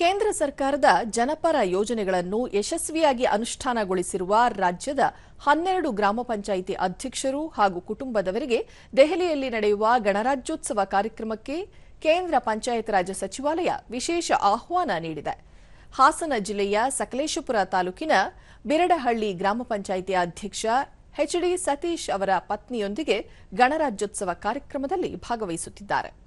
ಕೇಂದ್ರ ಸರ್ಕಾರದ ಜನಪರ ಯೋಜನೆಗಳನ್ನು ಯಶಸ್ವಿಯಾಗಿ ಅನುಷ್ಠಾನಗೊಳಿಸಿರುವ ರಾಜ್ಯದ ಹನ್ನೆರಡು ಗ್ರಾಮ ಪಂಚಾಯಿತಿ ಅಧ್ಯಕ್ಷರು ಹಾಗೂ ಕುಟುಂಬದವರಿಗೆ ದೆಹಲಿಯಲ್ಲಿ ನಡೆಯುವ ಗಣರಾಜ್ಯೋತ್ಸವ ಕಾರ್ಯಕ್ರಮಕ್ಕೆ ಕೇಂದ್ರ ಪಂಚಾಯತ್ ರಾಜ್ ಸಚಿವಾಲಯ ವಿಶೇಷ ಆಹ್ವಾನ ನೀಡಿದೆ. ಹಾಸನ ಜಿಲ್ಲೆಯ ಸಕಲೇಶಪುರ ತಾಲೂಕಿನ ಬಿರಡಹಳ್ಳಿ ಗ್ರಾಮ ಪಂಚಾಯಿತಿ ಅಧ್ಯಕ್ಷ ಎಚ್ಡಿ ಸತೀಶ್ ಅವರ ಪತ್ನಿಯೊಂದಿಗೆ ಗಣರಾಜ್ಯೋತ್ಸವ ಕಾರ್ಯಕ್ರಮದಲ್ಲಿ ಭಾಗವಹಿಸುತ್ತಿದ್ದಾರೆ.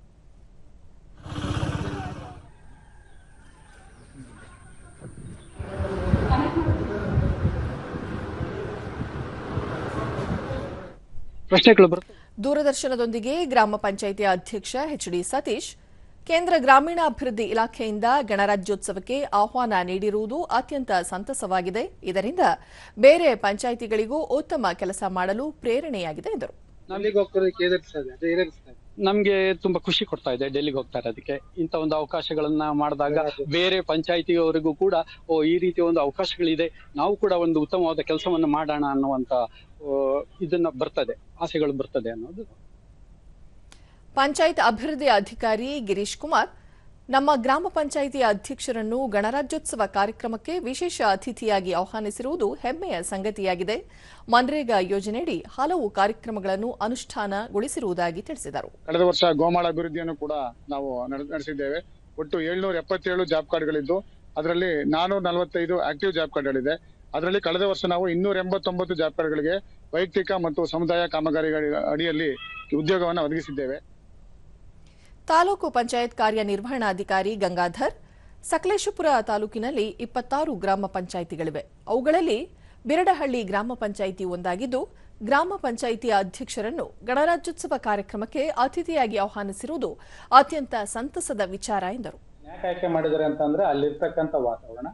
ಪ್ರಶ್ನೆಗಳು ಬರುತ್ತೆ. ದೂರದರ್ಶನದೊಂದಿಗೆ ಗ್ರಾಮ ಪಂಚಾಯಿತಿ ಅಧ್ಯಕ್ಷ ಎಚ್ ಡಿ ಸತೀಶ್ ಕೇಂದ್ರ ಗ್ರಾಮೀಣಾಭಿವೃದ್ಧಿ ಇಲಾಖೆಯಿಂದ ಗಣರಾಜ್ಯೋತ್ಸವಕ್ಕೆ ಆಹ್ವಾನ ನೀಡಿರುವುದು ಅತ್ಯಂತ ಸಂತಸವಾಗಿದೆ. ಇದರಿಂದ ಬೇರೆ ಪಂಚಾಯಿತಿಗಳಿಗೂ ಉತ್ತಮ ಕೆಲಸ ಮಾಡಲು ಪ್ರೇರಣೆಯಾಗಿದೆ ಎಂದರು. ನಮ್ಗೆ ತುಂಬಾ ಖುಷಿ ಕೊಡ್ತಾ ಇದೆ ಡೆಲ್ಲಿಗೆ ಹೋಗ್ತಾ ಇರೋದಕ್ಕೆ. ಇಂತ ಒಂದು ಅವಕಾಶಗಳನ್ನ ಮಾಡಿದಾಗ ಬೇರೆ ಪಂಚಾಯತಿಯವರಿಗೂ ಕೂಡ ಓ ಈ ರೀತಿಯ ಒಂದು ಅವಕಾಶಗಳಿದೆ. ನಾವು ಕೂಡ ಒಂದು ಉತ್ತಮವಾದ ಕೆಲಸವನ್ನ ಮಾಡೋಣ ಅನ್ನುವಂತ ಇದನ್ನ ಬರ್ತದೆ ಆಸೆಗಳು ಬರ್ತದೆ ಅನ್ನೋದು. ಪಂಚಾಯತ್ ಅಭಿವೃದ್ಧಿ ಅಧಿಕಾರಿ ಗಿರೀಶ್ ಕುಮಾರ್ ನಮ್ಮ ಗ್ರಾಮ ಪಂಚಾಯಿತಿ ಅಧ್ಯಕ್ಷರನ್ನು ಗಣರಾಜ್ಯೋತ್ಸವ ಕಾರ್ಯಕ್ರಮಕ್ಕೆ ವಿಶೇಷ ಅತಿಥಿಯಾಗಿ ಆಹ್ವಾನಿಸಿರುವುದು ಹೆಮ್ಮೆಯ ಸಂಗತಿಯಾಗಿದೆ. ಮನ್ರೇಗಾ ಯೋಜನೆಯಡಿ ಹಲವು ಕಾರ್ಯಕ್ರಮಗಳನ್ನು ಅನುಷ್ಠಾನಗೊಳಿಸಿರುವುದಾಗಿ ತಿಳಿಸಿದರು. ಕಳೆದ ವರ್ಷ ಗೋಮಾಳ ಅಭಿವೃದ್ಧಿಯನ್ನು ಕೂಡ ನಾವು ನಡೆ- ನಡೆಸಿದ್ದೇವೆ. ಒಟ್ಟು ಏಳ್ನೂರ ಎಪ್ಪತ್ತೇಳು ಜಾಬ್ ಕಾರ್ಡ್ಗಳಿದ್ದು, ಅದರಲ್ಲಿ ನಾನೂರ ನಲವತ್ತೈದು ಆಕ್ಟಿವ್ ಜಾಬ್ ಕಾರ್ಡ್ಗಳಿದೆ. ಅದರಲ್ಲಿ ಕಳೆದ ವರ್ಷ ನಾವು ಇನ್ನೂರ ಎಂಬತ್ತೊಂಬತ್ತು ಜಾಬ್ ಕಾರ್ಡ್ಗಳಿಗೆ ವೈಯಕ್ತಿಕ ಮತ್ತು ಸಮುದಾಯ ಕಾಮಗಾರಿಗಳ ಅಡಿಯಲ್ಲಿ ಉದ್ಯೋಗವನ್ನು ಒದಗಿಸಿದ್ದೇವೆ. ತಾಲೂಕು ಪಂಚಾಯತ್ ಕಾರ್ಯನಿರ್ವಹಣಾಧಿಕಾರಿ ಗಂಗಾಧರ್, ಸಕಲೇಶಪುರ ತಾಲೂಕಿನಲ್ಲಿ ಇಪ್ಪತ್ತಾರು ಗ್ರಾಮ ಪಂಚಾಯಿತಿಗಳಿವೆ. ಅವುಗಳಲ್ಲಿ ಬಿರಡಹಳ್ಳಿ ಗ್ರಾಮ ಪಂಚಾಯಿತಿ ಒಂದಾಗಿದ್ದು, ಗ್ರಾಮ ಪಂಚಾಯಿತಿಯ ಅಧ್ಯಕ್ಷರನ್ನು ಗಣರಾಜ್ಯೋತ್ಸವ ಕಾರ್ಯಕ್ರಮಕ್ಕೆ ಅತಿಥಿಯಾಗಿ ಆಹ್ವಾನಿಸಿರುವುದು ಅತ್ಯಂತ ಸಂತಸದ ವಿಚಾರ ಎಂದರು. ಯಾಕೆ ಆಯ್ಕೆ ಮಾಡಿದರೆ ಅಂತಂದ್ರೆ ಅಲ್ಲಿರ್ತಕ್ಕಂಥ ವಾತಾವರಣ,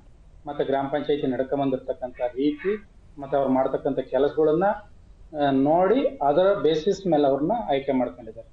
ಮತ್ತೆ ಗ್ರಾಮ ಪಂಚಾಯತಿ ನಡ್ಕೊಂಬಂದಿರ್ತಕ್ಕಂಥ ರೀತಿ, ಮತ್ತೆ ಅವ್ರು ಮಾಡ್ತಕ್ಕಂಥ ಕೆಲಸಗಳನ್ನ ನೋಡಿ ಅದರ ಬೇಸಿಸ್ ಮೇಲೆ ಅವ್ರನ್ನ ಆಯ್ಕೆ ಮಾಡ್ಕೊಂಡಿದ್ದಾರೆ.